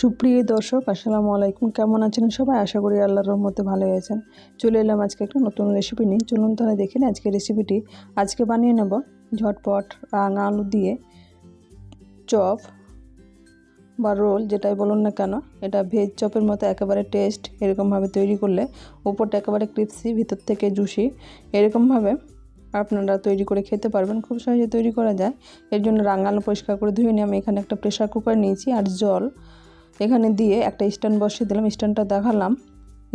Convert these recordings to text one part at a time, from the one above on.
সুপ্রিয় দর্শক, আসসালামু আলাইকুম। কেমন আছেন সবাই? আশা করি আল্লাহর রহমতে ভালো আছেন। চলে এলাম আজকে একটা নতুন রেসিপি নিয়ে। চলুন তাহলে দেখেন আজকে রেসিপিটি আজকে বানিয়ে নেব ঝটপট রাঙা আলু দিয়ে চপ বা রোল, যেটাই বলুন না কেন। এটা ভেজ চপের মতো একেবারে টেস্ট এরকমভাবে তৈরি করলে উপরটা একেবারে ক্রিপসি ভিতর থেকে জুসি এরকমভাবে আপনারা তৈরি করে খেতে পারবেন। খুব সহজে তৈরি করা যায়। এর জন্য রাঙা আলু পরিষ্কার করে ধুয়ে নিয়ে আমি এখানে একটা প্রেশার কুকার নিয়েছি। আর জল এখানে দিয়ে একটা স্ট্যান্ড বসিয়ে দিলাম, স্ট্যান্ডটা দেখালাম।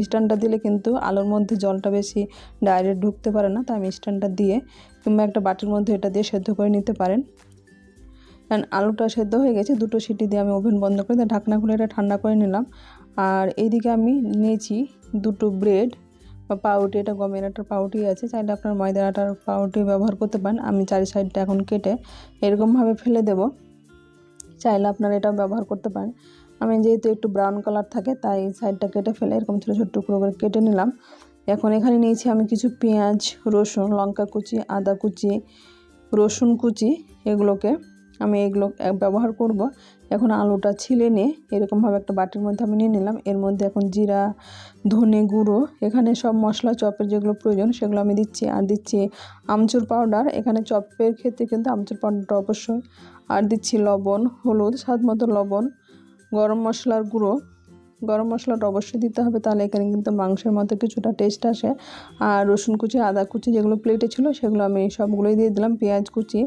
স্ট্যান্ডটা দিলে কিন্তু আলুর মধ্যে জলটা বেশি ডাইরেক্ট ঢুকতে পারে না, তাই আমি স্ট্যান্ডটা দিয়ে কিংবা একটা বাটির মধ্যে এটা দিয়ে সেদ্ধ করে নিতে পারেন। কারণ আলুটা সেদ্ধ হয়ে গেছে, দুটো সিটি দিয়ে আমি ওভেন বন্ধ করে ঢাকনা খুলে এটা ঠান্ডা করে নিলাম। আর এইদিকে আমি নিয়েছি দুটো ব্রেড বা পাউটি এটা গমের আটার পাউটি আছে, চাইলে আপনার ময়দার আটার পাউরুটি ব্যবহার করতে পারেন। আমি চারি সাইডটা এখন কেটে এরকমভাবে ফেলে দেব। চাইলে আপনারা এটাও ব্যবহার করতে পারেন। আমি যেহেতু একটু ব্রাউন কালার থাকে, তাই সাইডটা কেটে ফেলে এরকম ছোটো ছোটো টুকরো করে কেটে নিলাম। এখন এখানে নিয়েছি আমি কিছু পেঁয়াজ, রসুন, লঙ্কা কুচি, আদা কুচি, রসুন কুচি, এগুলোকে আমি এগুলো ব্যবহার করব। এখন আলুটা ছিলে নিয়ে এরকমভাবে একটা বাটির মধ্যে আমি নিয়ে নিলাম। এর মধ্যে এখন জিরা, ধনে গুঁড়ো, এখানে সব মশলা, চপের যেগুলো প্রয়োজন সেগুলো আমি দিচ্ছি। আর দিচ্ছি আমচুর পাউডার এখানে চপের ক্ষেত্রে কিন্তু আমচুর পাউডারটা অবশ্যই। আর দিচ্ছি লবণ, হলুদ, স্বাদ মতো লবণ। গরম মশলার গুঁড়ো। গরম মশলাটা অবশ্যই দিতে হবে, তাহলে এখানে কিন্তু মাংসের মতো কিছুটা টেস্ট আসে। আর রসুন কুচি, আদা কুচি যেগুলো প্লেটে ছিল, সেগুলো আমি সবগুলোই দিয়ে দিলাম, পেঁয়াজ কুচি,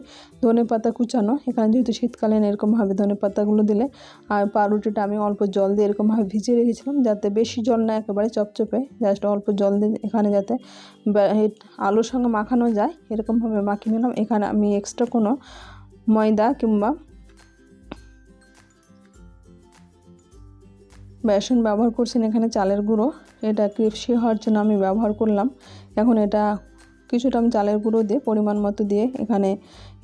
ধনে পাতা কুচানো। এখানে যেহেতু শীতকালীন এরকমভাবে ধনে পাতাগুলো দিলে, আর পাউরুটিটা আমি অল্প জল দিয়ে এরকমভাবে ভিজিয়ে রেখেছিলাম, যাতে বেশি জল না একেবারে চপচপে জাস্ট অল্প জল দিয়ে এখানে যাতে আলুর সঙ্গে মাখানো যায় এরকমভাবে মাখিয়ে নিলাম। এখানে আমি এক্সট্রা কোনো ময়দা কিংবা বেসন ব্যবহার করছেন এখানে চালের গুঁড়ো। এটা ক্রিপসি হওয়ার জন্য আমি ব্যবহার করলাম। এখন এটা কিছুটা আমি চালের গুঁড়ো দিয়ে পরিমাণ মতো দিয়ে এখানে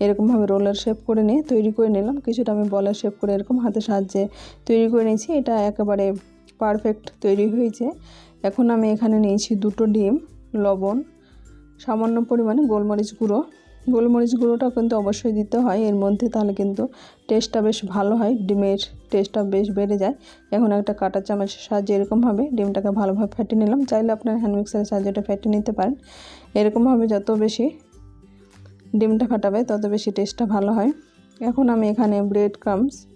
এরকমভাবে রোলের শেপ করে নিয়ে তৈরি করে নিলাম। কিছুটা আমি বলের শেপ করে এরকম হাতের সাহায্যে তৈরি করে নিয়েছি। এটা একেবারে পারফেক্ট তৈরি হয়েছে। এখন আমি এখানে নিয়েছি দুটো ডিম, লবণ, সামান্য পরিমাণে গোলমরিচ গুঁড়ো। গোলমরিচ গুঁড়োটা কিন্তু অবশ্যই দিতে হয়। এর মধ্যে তাহলে কিন্তু টেস্টটা বেশ ভালো হয়। ডিমের টেস্টটা বেশ বেড়ে যায়। এখন একটা কাটা চামচের সাহায্যে এরকমভাবে ডিমটাকে ভালোভাবে ফেটে নিলাম। চাইলে আপনার হ্যান্ড মিক্সারের সাহায্যে এটা ফেটে নিতে পারেন। এরকমভাবে যত বেশি ডিমটা ফাটাবে, তত বেশি টেস্টটা ভালো হয়। এখন আমি এখানে ব্রেড ক্রামস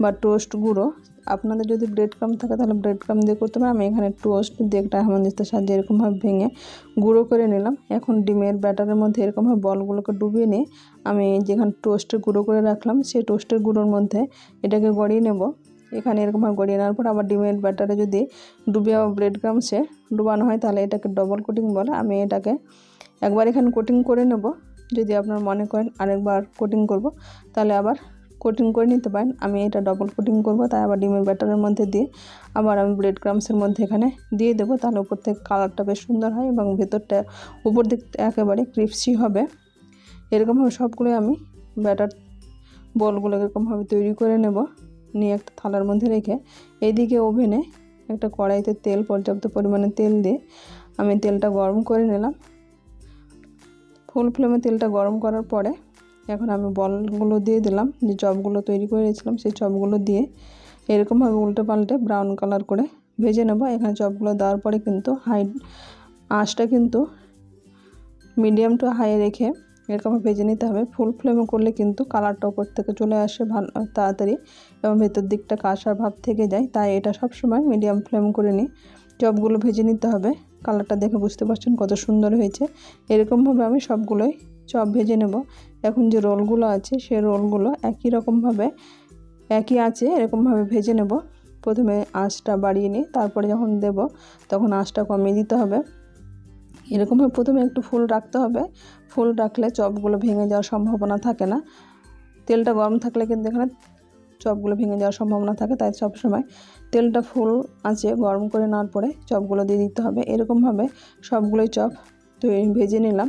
বা টোস্ট গুঁড়ো আপনাদের যদি ব্রেড ক্রাম থাকে, তাহলে ব্রেড ক্রাম দিয়ে করতে পারেন। আমি এখানে টোস্ট দিয়ে একটা হামানদিস্তার সাহায্যে এরকমভাবে ভেঙে গুঁড়ো করে নিলাম। এখন ডিমের ব্যাটারের মধ্যে এরকমভাবে বলগুলোকে ডুবিয়ে নিয়ে আমি যেখানে টোস্টের গুঁড়ো করে রাখলাম, সেই টোস্টের গুঁড়োর মধ্যে এটাকে গড়িয়ে নেব। এখানে এরকমভাবে গড়িয়ে নেওয়ার পর আবার ডিমের ব্যাটারে যদি ডুবিয়ে ব্রেড ক্রামসে ডুবানো হয়, তাহলে এটাকে ডবল কোটিং বলে। আমি এটাকে একবার এখানে কোটিং করে নেব। যদি আপনার মনে করেন আরেকবার কোটিং করব, তাহলে আবার কোটিং করে নিতে পারেন। আমি এটা ডবল কোটিং করব, তাই আবার ডিমের ব্যাটারের মধ্যে দিয়ে আবার আমি ব্রেড ক্রামসের মধ্যে এখানে দিয়ে দেবো। তাহলে উপর থেকে কালারটা বেশ সুন্দর হয় এবং ভেতরটা উপর দিক একেবারে ক্রিপসি হবে। এরকমভাবে সবগুলো আমি ব্যাটার বলগুলো এরকমভাবে তৈরি করে নেব। নিয়ে একটা থালার মধ্যে রেখে এইদিকে ওভেনে একটা কড়াইতে তেল, পর্যাপ্ত পরিমাণে তেল দিয়ে আমি তেলটা গরম করে নিলাম। ফুল ফ্লেমে তেলটা গরম করার পরে এখন আমি বলগুলো দিয়ে দিলাম, যে চপগুলো তৈরি করে রেখেছিলাম, সেই চপগুলো দিয়ে এরকমভাবে উল্টে পাল্টে ব্রাউন কালার করে ভেজে নেব। এখানে চপগুলো দেওয়ার পরে কিন্তু হাই আঁচটা কিন্তু মিডিয়াম টু হাই রেখে এরকমভাবে ভেজে নিতে হবে। ফুল ফ্লেমে করলে কিন্তু কালারটা ওপর থেকে চলে আসে ভালো, তাড়াতাড়ি এবং ভেতর দিকটা কাঁসার ভাব থেকে যায়। তাই এটা সব সময় মিডিয়াম ফ্লেম করে নিই চপগুলো ভেজে নিতে হবে। কালারটা দেখে বুঝতে পারছেন কত সুন্দর হয়েছে। এরকমভাবে আমি সবগুলোই চপ ভেজে নেব। এখন যে রোলগুলো আছে সে রোলগুলো একই রকমভাবে, একই আছে এরকমভাবে ভেজে নেব। প্রথমে আঁচটা বাড়িয়ে নিই, তারপরে যখন দেব তখন আঁচটা কমিয়ে দিতে হবে। এরকমভাবে প্রথমে একটু ফুল রাখতে হবে। ফুল রাখলে চপগুলো ভেঙে যাওয়ার সম্ভাবনা থাকে না। তেলটা গরম থাকলে কিন্তু এখানে চপগুলো ভেঙে যাওয়ার সম্ভাবনা থাকে, তাই সবসময় তেলটা ফুল আছে গরম করে নেওয়ার পরে চপগুলো দিয়ে দিতে হবে। এরকমভাবে সবগুলোই চপ তৈরি, ভেজে নিলাম।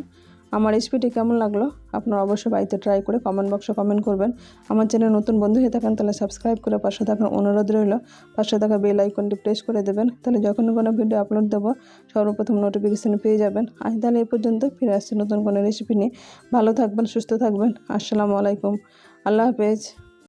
আমার রেসিপিটি কেমন লাগল? আপনারা অবশ্যই বাড়িতে ট্রাই করে কমেন্ট বক্সে কমেন্ট করবেন। আমার চ্যানেল নতুন বন্ধু হয়ে থাকেন, তাহলে সাবস্ক্রাইব করে পাশে থাকার অনুরোধ রইল। পাশে থাকা বেল আইকনটি প্রেস করে দেবেন, তাহলে যখন কোনো ভিডিও আপলোড দেবো, সর্বপ্রথম নোটিফিকেশান পেয়ে যাবেন। আজ তাহলে এই পর্যন্ত, ফিরে আসছে নতুন কোনো রেসিপি নিয়ে। ভালো থাকবেন, সুস্থ থাকবেন। আসসালামু আলাইকুম। আল্লাহ হাফেজ।